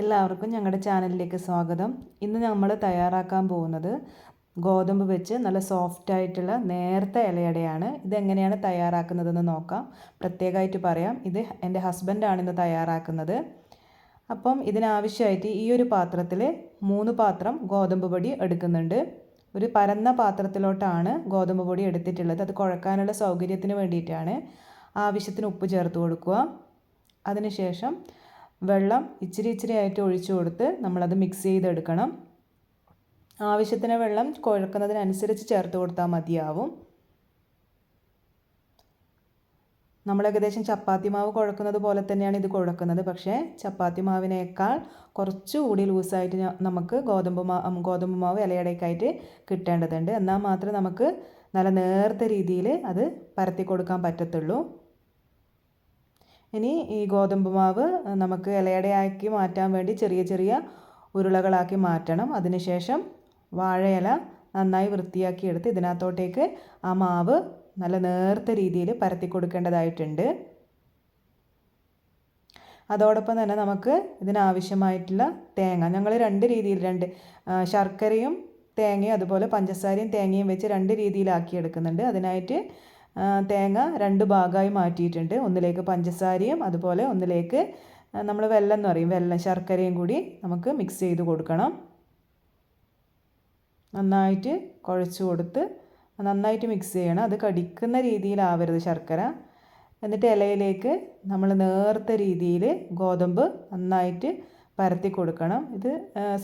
എല്ലാവർക്കും ഞങ്ങളുടെ ചാനലിലേക്ക് സ്വാഗതം. ഇന്ന് നമ്മൾ തയ്യാറാക്കാൻ പോകുന്നത് ഗോതമ്പ് വെച്ച് നല്ല സോഫ്റ്റ് ആയിട്ടുള്ള നേർത്ത ഇലയടയാണ്. ഇതെങ്ങനെയാണ് തയ്യാറാക്കുന്നതെന്ന് നോക്കാം. പ്രത്യേകമായിട്ട് പറയാം ഇത് എന്റെ ഹസ്ബൻഡാണ് ഇന്ന് തയ്യാറാക്കുന്നത്. അപ്പം ഇതിനാവശ്യമായിട്ട് ഈ ഒരു പാത്രത്തിൽ മൂന്ന് പാത്രം ഗോതമ്പ് പൊടി എടുക്കുന്നുണ്ട്. ഒരു പരന്ന പാത്രത്തിലോട്ടാണ് ഗോതമ്പ് പൊടി എടുത്തിട്ടുള്ളത്. അത് കുഴക്കാനുള്ള സൗകര്യത്തിന് വേണ്ടിയിട്ടാണ് ആവശ്യത്തിന് ഉപ്പ് ചേർത്ത് കൊടുക്കുക. അതിനുശേഷം വെള്ളം ഇച്ചിരി ഇച്ചിരി ആയിട്ട് ഒഴിച്ചു കൊടുത്ത് നമ്മളത് മിക്സ് ചെയ്തെടുക്കണം. ആവശ്യത്തിന് വെള്ളം കുഴക്കുന്നതിനനുസരിച്ച് ചേർത്ത് കൊടുത്താൽ മതിയാവും. നമ്മൾ ഏകദേശം ചപ്പാത്തി മാവ് കുഴക്കുന്നത് പോലെ തന്നെയാണ് ഇത് കുഴക്കുന്നത്. പക്ഷേ ചപ്പാത്തി മാവിനേക്കാൾ കുറച്ചുകൂടി ലൂസായിട്ട് നമുക്ക് ഗോതമ്പ് മാ ഗോതമ്പ് മാവ് ഇലയടയ്ക്കായിട്ട് കിട്ടേണ്ടതുണ്ട്. എന്നാൽ മാത്രമേ നമുക്ക് നല്ല നേർത്ത രീതിയിൽ അത് പരത്തി കൊടുക്കാൻ പറ്റത്തുള്ളൂ. ഇനി ഈ ഗോതമ്പ് മാവ് നമുക്ക് ഇലയടയാക്കി മാറ്റാൻ വേണ്ടി ചെറിയ ചെറിയ ഉരുളകളാക്കി മാറ്റണം. അതിനുശേഷം വാഴയില നന്നായി വൃത്തിയാക്കി എടുത്ത് ഇതിനകത്തോട്ടേക്ക് ആ മാവ് നല്ല നേർത്ത രീതിയിൽ പരത്തി കൊടുക്കേണ്ടതായിട്ടുണ്ട്. അതോടൊപ്പം തന്നെ നമുക്ക് ഇതിനാവശ്യമായിട്ടുള്ള തേങ്ങ ഞങ്ങൾ രണ്ട് രീതിയിൽ രണ്ട് ശർക്കരയും തേങ്ങയും അതുപോലെ പഞ്ചസാരയും തേങ്ങയും വെച്ച് രണ്ട് രീതിയിലാക്കി എടുക്കുന്നുണ്ട്. അതിനായിട്ട് തേങ്ങ രണ്ട് ഭാഗമായി മാറ്റിയിട്ടുണ്ട്. ഒന്നിലേക്ക് പഞ്ചസാരയും അതുപോലെ ഒന്നിലേക്ക് നമ്മൾ വെല്ലം എന്ന് പറയും. വെല്ലം ശർക്കരയും കൂടി നമുക്ക് മിക്സ് ചെയ്ത് കൊടുക്കണം. നന്നായിട്ട് കുഴച്ച് കൊടുത്ത് നന്നായിട്ട് മിക്സ് ചെയ്യണം. അത് കടിക്കുന്ന രീതിയിലാവരുത് ശർക്കര. എന്നിട്ട് ഇലയിലേക്ക് നമ്മൾ നേർത്ത രീതിയിൽ ഗോതമ്പ് നന്നായിട്ട് പരത്തി കൊടുക്കണം. ഇത്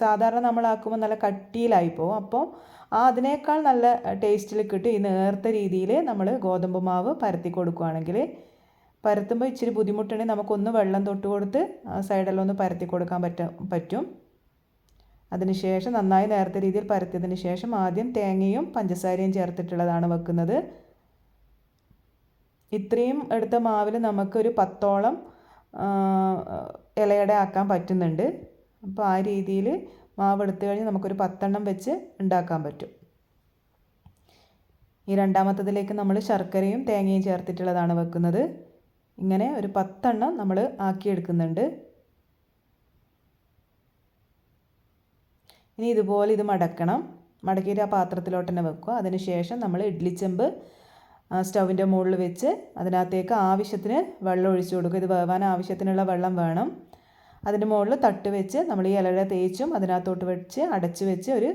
സാധാരണ നമ്മളാക്കുമ്പോൾ നല്ല കട്ടിയിലായി പോകും അപ്പോൾ ആ അതിനേക്കാൾ നല്ല ടേസ്റ്റിൽ കിട്ടും. ഈ നേർത്ത രീതിയിൽ നമ്മൾ ഗോതമ്പ് മാവ് പരത്തി കൊടുക്കുകയാണെങ്കിൽ പരത്തുമ്പോൾ ഇച്ചിരി ബുദ്ധിമുട്ടുണ്ടെങ്കിൽ നമുക്കൊന്ന് വെള്ളം തൊട്ട് കൊടുത്ത് സൈഡെല്ലാം ഒന്ന് പരത്തി കൊടുക്കാൻ പറ്റും പറ്റും. അതിനുശേഷം നന്നായി നേരത്തെ രീതിയിൽ പരത്തിയതിന് ശേഷം ആദ്യം തേങ്ങയും പഞ്ചസാരയും ചേർത്തിട്ടുള്ളതാണ് വെക്കുന്നത്. ഇത്രയും എടുത്ത മാവിൽ നമുക്കൊരു പത്തോളം ഇലയുടെ ആക്കാൻ പറ്റുന്നുണ്ട്. അപ്പോൾ ആ രീതിയിൽ മാവ് എടുത്തു കഴിഞ്ഞ് നമുക്കൊരു പത്തെണ്ണം വെച്ച് ഉണ്ടാക്കാൻ പറ്റും. ഈ രണ്ടാമത്തതിലേക്ക് നമ്മൾ ശർക്കരയും തേങ്ങയും ചേർത്തിട്ടുള്ളതാണ് വെക്കുന്നത്. ഇങ്ങനെ ഒരു പത്തെണ്ണം നമ്മൾ ആക്കിയെടുക്കുന്നുണ്ട്. ഇനി ഇതുപോലെ ഇത് മടക്കണം. മടക്കിയിട്ട് ആ പാത്രത്തിലോട്ട് തന്നെ വെക്കുക. അതിനുശേഷം നമ്മൾ ഇഡ്ലിച്ചെമ്പ് സ്റ്റൗവിന്റെ മുകളിൽ വെച്ച് അതിനകത്തേക്ക് ആവശ്യത്തിന് വെള്ളം ഒഴിച്ചു കൊടുക്കുക ഇത് വേവാൻ ആവശ്യത്തിനുള്ള വെള്ളം വേണം. അതിന്റെ മുകളിൽ തട്ട് വെച്ച് നമ്മൾ ഈ ഇലയുടെ തേച്ചും അതിനകത്തോട്ട് വെച്ച് അടച്ച് വെച്ച് ഒരു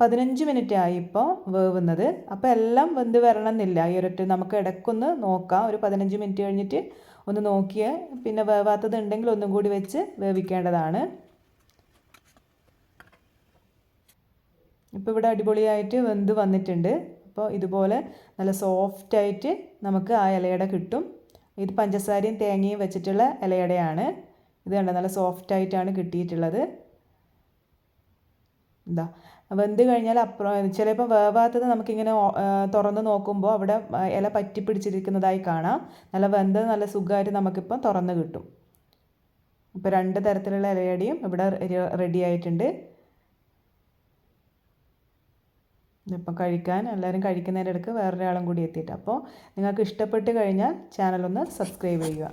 പതിനഞ്ച് മിനിറ്റ് ആയി ഇപ്പോൾ വേവുന്നത്. അപ്പോൾ എല്ലാം വെന്ത് വരണമെന്നില്ല. ഈ ഒരൊറ്റ നമുക്ക് ഇടയ്ക്കൊന്ന് നോക്കാം. ഒരു പതിനഞ്ച് മിനിറ്റ് കഴിഞ്ഞിട്ട് ഒന്ന് നോക്കിയേ. പിന്നെ വേവാത്തത് ഉണ്ടെങ്കിൽ ഒന്നും കൂടി വെച്ച് വേവിക്കേണ്ടതാണ്. ഇപ്പോൾ ഇവിടെ അടിപൊളിയായിട്ട് വെന്ത് വന്നിട്ടുണ്ട്. അപ്പോൾ ഇതുപോലെ നല്ല സോഫ്റ്റായിട്ട് നമുക്ക് ആ ഇലയട കിട്ടും. ഇത് പഞ്ചസാരയും തേങ്ങയും വെച്ചിട്ടുള്ള ഇലയടയാണ്. ഇത് കണ്ട നല്ല സോഫ്റ്റായിട്ടാണ് കിട്ടിയിട്ടുള്ളത്. എന്താ വെന്ത് കഴിഞ്ഞാൽ അപ്പുറം ചിലപ്പോൾ വേവാത്തത് നമുക്കിങ്ങനെ തുറന്ന് നോക്കുമ്പോൾ അവിടെ ഇല പറ്റി പിടിച്ചിരിക്കുന്നതായി കാണാം. നല്ല വെന്തത് നല്ല സുഖമായിട്ട് നമുക്കിപ്പം തുറന്ന് കിട്ടും. ഇപ്പോൾ രണ്ട് തരത്തിലുള്ള ഇലയടിയും ഇവിടെ റെഡി ആയിട്ടുണ്ട്. ഇപ്പം കഴിക്കാൻ എല്ലാവരും കഴിക്കുന്നതിന്റെ ഇടയ്ക്ക് വേറൊരാളും കൂടി എത്തിയിട്ട്. അപ്പോൾ നിങ്ങൾക്ക് ഇഷ്ടപ്പെട്ട് കഴിഞ്ഞാൽ ചാനലൊന്ന് സബ്സ്ക്രൈബ് ചെയ്യുക.